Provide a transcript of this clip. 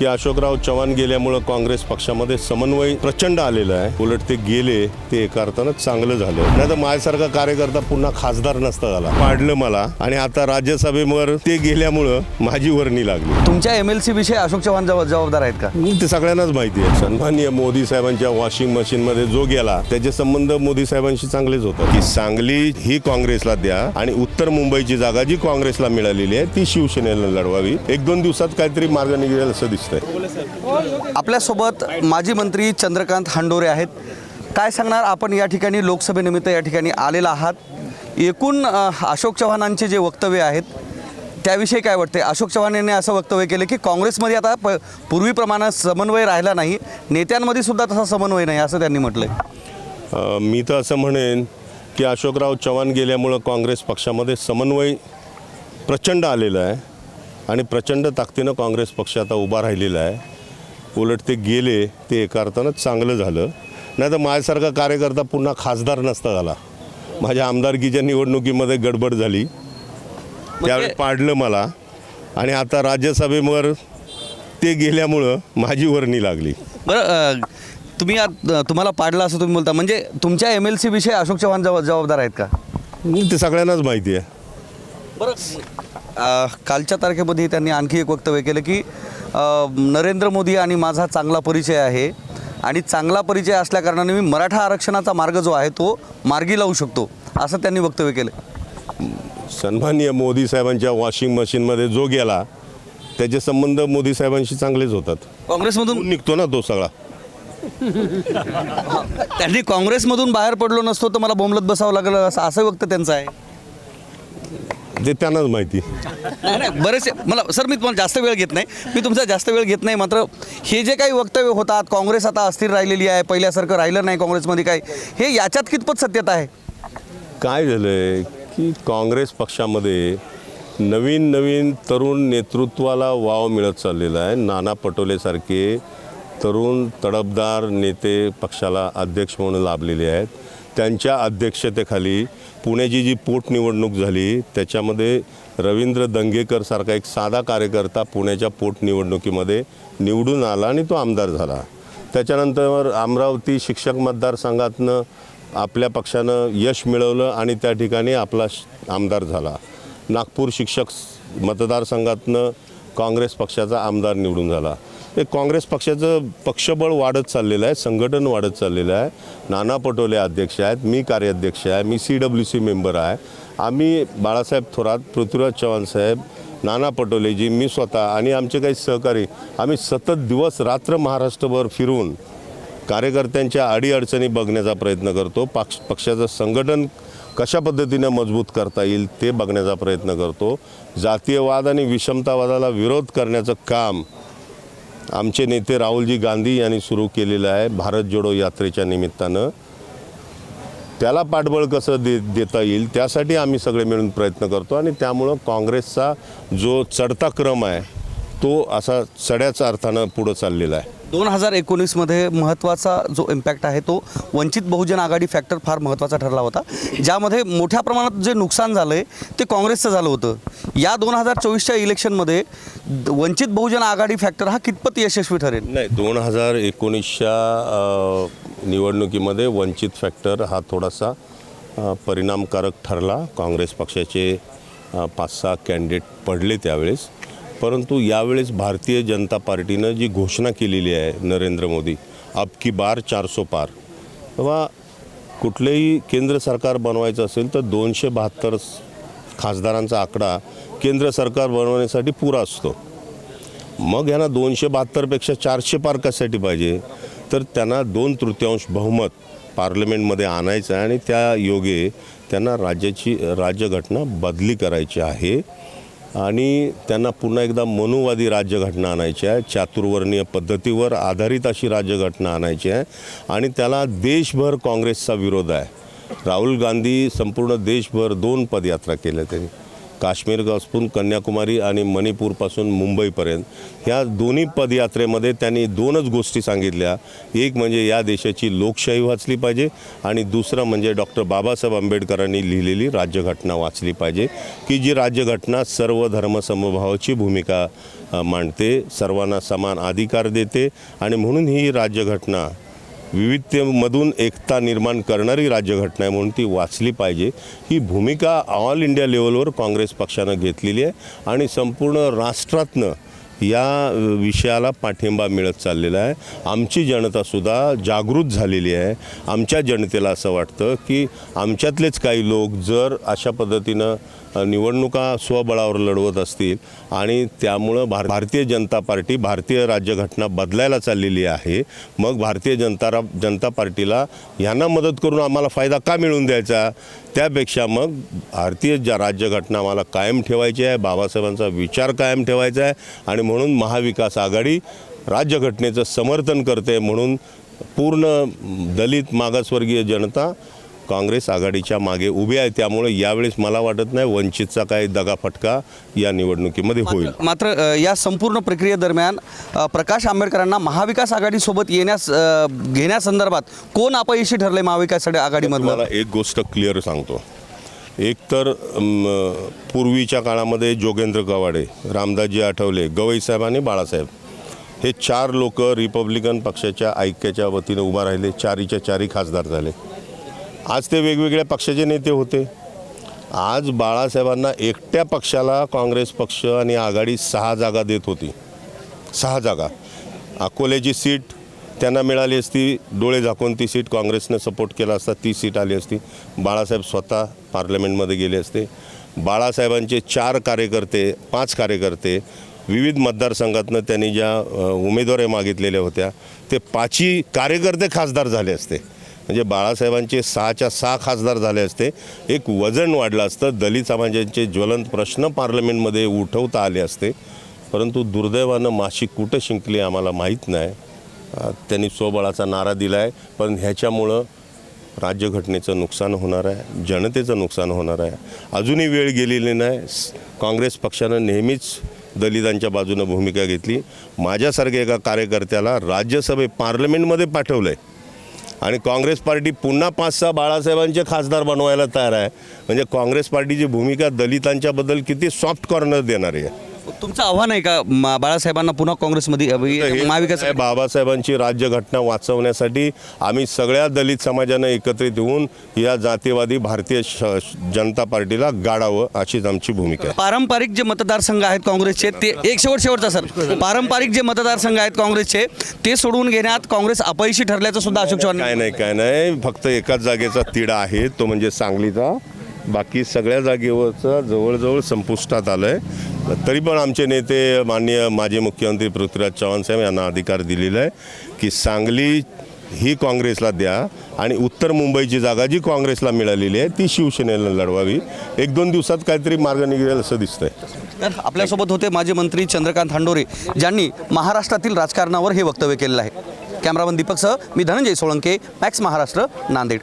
की अशोकराव चव्हाण गेल्यामुळं काँग्रेस पक्षामध्ये समन्वय प्रचंड आलेला आहे. उलट ते गेले ते एका अर्थानं चांगलं झालं. नाही तर माझ्यासारखा कार्यकर्ता पुन्हा खासदार नसता झाला. पाडलं मला आणि आता राज्यसभेवर ते गेल्यामुळं माझी वर्णी लागली. तुमच्या एम एल सी विषयी अशोक चव्हाण जबाब- जबाबदार आहेत का? ते सगळ्यांनाच माहिती आहे. सन्माननीय मोदी साहेबांच्या वॉशिंग मशीनमध्ये जो गेला त्याचे संबंध मोदी साहेबांशी चांगलेच होतात. की सांगली ही काँग्रेसला द्या आणि उत्तर मुंबईची जागा जी काँग्रेसला मिळालेली आहे ती शिवसेनेला लढवावी. एक दोन दिवसात काहीतरी मार्ग निघेल असं दिसतंय. आपल्यासोबत माजी मंत्री चंद्रकांत हांडोरे आहेत. काय सांगणार? आपण या ठिकाणी लोकसभेनिमित्त या ठिकाणी आलेला आहात. एकूण अशोक चव्हाणांचे जे वक्तव्य आहेत त्याविषयी काय वाटते अशोक चव्हाण यांनी असं वक्तव्य केलं की काँग्रेसमध्ये आता प पूर्वीप्रमाणे समन्वय राहिला नाही. नेत्यांमध्ये सुद्धा तसा समन्वय नाही असं त्यांनी म्हटलंय. मी तर असं म्हणेन की अशोकराव चव्हाण गेल्यामुळं काँग्रेस पक्षामध्ये समन्वय प्रचंड आलेलं आहे. आणि प्रचंड ताकदीनं काँग्रेस पक्ष आता उभा राहिलेला आहे. उलट ते गेले ते एका अर्थानं चांगलं झालं. नाही तर माझ्यासारखा कार्यकर्ता पुन्हा खासदार नसता झाला. माझ्या आमदारकीच्या निवडणुकीमध्ये गडबड झाली. त्यावेळी पाडलं मला. आणि आता राज्यसभेवर ते गेल्यामुळं माझी वर्णी लागली. बरं तुम्ही तुम्हाला पाडलं असं तुम्ही बोलता. म्हणजे तुमच्या एम एल सी विषयी अशोक चव्हाण जबाब- जबाबदार आहेत का? ते सगळ्यांनाच माहिती आहे. बरं कालच्या तारखेमध्ये त्यांनी आणखी एक वक्तव्य केलं की नरेंद्र मोदी आणि माझा चांगला परिचय आहे आणि चांगला परिचय असल्याकारणाने मी मराठा आरक्षणाचा मार्ग जो आहे तो मार्गी लावू शकतो असं त्यांनी वक्तव्य केलं. सन्माननीय मोदी साहेबांच्या वॉशिंग मशीनमध्ये जो गेला त्याचे संबंध मोदी साहेबांशी चांगलेच होतात. काँग्रेसमधून निघतो ना तो सगळा. त्यांनी काँग्रेसमधून बाहेर पडलो नसतो तर मला बोंबलत बसावं लागलं असं असं वक्त त्यांचं आहे. ते त्यांनाच माहिती. नाही नाही बरेचसे मला सर मी तुम्हाला जास्त वेळ घेत नाही. मी तुमचा जास्त वेळ घेत नाही मात्र हे जे काही वक्तव्य होतात काँग्रेस आता अस्थिर राहिलेली आहे पहिल्यासारखं राहिलं नाही काँग्रेसमध्ये काय हे याच्यात कितपत सत्यता आहे? काय झालं आहे की काँग्रेस पक्षामध्ये नवीन नवीन तरुण नेतृत्वाला वाव मिळत चाललेला आहे. नाना पटोलेसारखे तरुण तडफदार नेते पक्षाला अध्यक्ष म्हणून लाभलेले आहेत. त्यांच्या अध्यक्षतेखाली पुण्याची जी पोटनिवडणूक झाली त्याच्यामध्ये रवींद्र दंगेकरसारखा एक साधा कार्यकर्ता पुण्याच्या पोटनिवडणुकीमध्ये निवडून आला आणि तो आमदार झाला. त्याच्यानंतर अमरावती शिक्षक मतदारसंघातनं आपल्या पक्षानं यश मिळवलं आणि त्या ठिकाणी आपला श- आमदार झाला. नागपूर शिक्षक मतदारसंघातनं काँग्रेस पक्षाचा आमदार निवडून झाला. हे काँग्रेस पक्षाचं पक्षबळ वाढत चाललेलं आहे संघटन वाढत चाललेलं आहे. नाना पटोले अध्यक्ष आहेत मी कार्याध्यक्ष आहे मी सी डब्ल्यू सी मेंबर आहे. आम्ही बाळासाहेब थोरात पृथ्वीराज चव्हाण साहेब नाना पटोलेजी मी स्वतः आणि आमचे काही सहकारी आम्ही सतत दिवस रात्र महाराष्ट्रभर फिरून कार्यकर्त्यांच्या अडीअडचणी बघण्याचा प्रयत्न करतो. पक्ष पक्षाचं संघटन कशा पद्धतीने मजबूत करता येईल ते बघण्याचा प्रयत्न करतो. जातीयवाद आणि विषमतावादाला विरोध करण्याचं काम आमचे नेते राहुलजी गांधी यांनी सुरू केलेलं आहे भारत जोडो यात्रेच्या निमित्तानं. त्याला पाठबळ कसं दे देता येईल त्यासाठी आम्ही सगळे मिळून प्रयत्न करतो आणि त्यामुळं काँग्रेसचा जो चढता क्रम आहे तो असा चढ्याचा अर्थानं पुढं चाललेला आहे. दोन हजार एकोणीसमध्ये महत्त्वाचा जो इम्पॅक्ट आहे तो वंचित बहुजन आघाडी फॅक्टर फार महत्त्वाचा ठरला होता. ज्यामध्ये मोठ्या प्रमाणात जे नुकसान झालं आहे ते काँग्रेसचं झालं होतं. या दोन हजार चोवीसच्या इलेक्शनमध्ये वंचित बहुजन आघाडी फॅक्टर हा कितपत यशस्वी ठरेल? नाही दोन हजार एकोणीसच्या निवडणुकीमध्ये वंचित फॅक्टर हा थोडासा परिणामकारक ठरला. काँग्रेस पक्षाचे पाच सहा कॅन्डिडेट पडले त्यावेळेस. परंतु यावेळेस भारतीय जनता पार्टीनं जी घोषणा केलेली आहे नरेंद्र मोदी अब की बार चारसो पार. तेव्हा कुठलंही केंद्र सरकार बनवायचं असेल तर दोनशे बहात्तर खासदारांचा आकडा केंद्र सरकार बनवण्यासाठी पुरा असतो. मग यांना दोनशे बहात्तरपेक्षा चारशे पार कशासाठी पाहिजे? तर त्यांना दोन तृतीयांश बहुमत पार्लमेंटमध्ये आणायचं आहे आणि त्या योगे त्यांना राज्याची राज्यघटना बदली करायची आहे. आणि त्यांना पुन्हा एकदा मनुवादी राज्यघटना आणायची आहे. चातुर्वर्णीय पद्धतीवर आधारित अशी राज्यघटना आणायची आहे. आणि त्याला देशभर काँग्रेसचा विरोध आहे. राहुल गांधी संपूर्ण देशभर दोन पदयात्रा केल्या त्यांनी. काश्मीरपासून कन्याकुमारी आणि मणिपूरपासून मुंबईपर्यंत. ह्या दोन्ही पदयात्रेमध्ये त्यांनी दोनच गोष्टी सांगितल्या. एक म्हणजे या देशाची लोकशाही वाचली पाहिजे आणि दुसरं म्हणजे डॉक्टर बाबासाहेब आंबेडकरांनी लिहिलेली राज्यघटना वाचली पाहिजे की जी राज्यघटना सर्व धर्मसमभावाची भूमिका मांडते सर्वांना समान अधिकार देते आणि म्हणून ही राज्यघटना विविधतेमधून एकता निर्माण करणारी राज्यघटना आहे म्हणून ती वाचली पाहिजे. ही भूमिका ऑल इंडिया लेवलवर काँग्रेस पक्षानं घेतलेली आहे आणि संपूर्ण राष्ट्रातनं या विषयाला पाठिंबा मिळत चाललेला आहे. आमची जनतासुद्धा जागृत झालेली आहे. आमच्या जनतेला असं वाटतं की आमच्यातलेच काही लोक जर अशा पद्धतीनं निवडणुका स्वबळावर लढवत असतील आणि त्यामुळं भार भारतीय जनता पार्टी भारतीय राज्यघटना बदलायला चाललेली आहे. मग भारतीय जनता रा जनता पार्टीला यांना मदत करून आम्हाला फायदा का मिळवून द्यायचा? त्यापेक्षा मग भारतीय ज्या राज्यघटना आम्हाला कायम ठेवायची आहे बाबासाहेबांचा विचार कायम ठेवायचा आहे आणि म्हणून महाविकास आघाडी राज्यघटनेचं समर्थन करते म्हणून पूर्ण दलित मागासवर्गीय जनता काँग्रेस आघाडीच्या मागे उभी आहे त्यामुळे यावेळेस मला वाटत नाही वंचितचा काही दगाफटका या निवडणुकीमध्ये होईल. मात्र या संपूर्ण प्रक्रियेदरम्यान प्रकाश आंबेडकरांना महाविकास आघाडीसोबत येण्यास घेण्यासंदर्भात कोण अपयशी ठरले महाविकास आघाडीमधलं? मला एक गोष्ट क्लिअर सांगतो. एक तर पूर्वीच्या काळामध्ये जोगेंद्र गवाडे रामदासजी आठवले गवई साहेब आणि बाळासाहेब हे चार लोक रिपब्लिकन पक्षाच्या ऐक्याच्या वतीनं उभा राहिले चारीच्या चारी खासदार झाले. आज ते वेगवेगळ्या पक्षाचे नेते होते. आज बाळासाहेबांना एकट्या पक्षाला काँग्रेस पक्ष आणि आघाडी सहा जागा देत होती. सहा जागा. अकोल्याची सीट त्यांना मिळाली असती डोळे झाकून ती सीट काँग्रेसनं सपोर्ट केला असता ती सीट आली असती. बाळासाहेब स्वतः पार्लमेंटमध्ये गेले असते. बाळासाहेबांचे चार कार्यकर्ते पाच कार्यकर्ते विविध मतदारसंघातनं त्यांनी ज्या उमेदवारी मागितलेल्या होत्या ते पाचही कार्यकर्ते खासदार झाले असते. म्हणजे बाळासाहेबांचे सहाच्या सहा खासदार झाले असते. एक वजन वाढलं असतं. दलित समाजाचे ज्वलंत प्रश्न पार्लमेंटमध्ये उठवता आले असते. परंतु दुर्दैवानं माशी कुठं शिंकली आम्हाला माहीत नाही. त्यांनी स्वबळाचा नारा दिला आहे पण ह्याच्यामुळं राज्यघटनेचं नुकसान होणार आहे. जनतेचं नुकसान होणार आहे. अजूनही वेळ गेलेली नाही. काँग्रेस पक्षानं नेहमीच दलितांच्या बाजूनं भूमिका घेतली. माझ्यासारख्या एका कार्यकर्त्याला राज्यसभे पार्लमेंटमध्ये पाठवलं आहे आणि काँग्रेस पार्टी पुन्हा पाच सहा बाळासाहेबांचे खासदार बनवायला तयार आहे. म्हणजे काँग्रेस पार्टीची भूमिका दलितांच्याबद्दल किती सॉफ्ट कॉर्नर देणारी आहे. तुमचं आव्हान आहे का? म- बाळासाहेबांना पुन्हा काँग्रेसमध्ये हे महाविकास आहे बाबासाहेबांची राज्यघटना वाचवण्यासाठी आम्ही सगळ्या दलित समाजानं एकत्रित होऊन या जातीवादी भारतीय श- जनता पार्टीला गाडावं अशीच आमची भूमिका आहे. पारंपरिक जे मतदारसंघ आहेत काँग्रेसचे ते एक शेवट शेवटचा सर. पारंपरिक जे मतदारसंघ आहेत काँग्रेसचे ते सोडवून घेण्यात काँग्रेस अपयशी ठरल्याचं सुद्धा अशोक चव्हाण काय नाही काय नाही. फक्त एकाच जागेचा तिढा आहे तो म्हणजे सांगलीचा. बाकी सगळ्या जागेवरचं जवळजवळ संपुष्टात आलं आहे तरी पण आमचे नेते माननीय माजी मुख्यमंत्री पृथ्वीराज चव्हाण साहेब यांना अधिकार दिलेला आहे की सांगली ही काँग्रेसला द्या आणि उत्तर मुंबईची जागा जी काँग्रेसला मिळालेली आहे ती शिवसेनेला लढवावी. एक दोन दिवसात काहीतरी मार्ग निघेल असं दिसतंय. तर आपल्यासोबत होते माजी मंत्री चंद्रकांत हांडोरे ज्यांनी महाराष्ट्रातील राजकारणावर हे वक्तव्य केलेलं आहे. कॅमेरामन दीपकसह मी धनंजय सोळंके मॅक्स महाराष्ट्र नांदेड.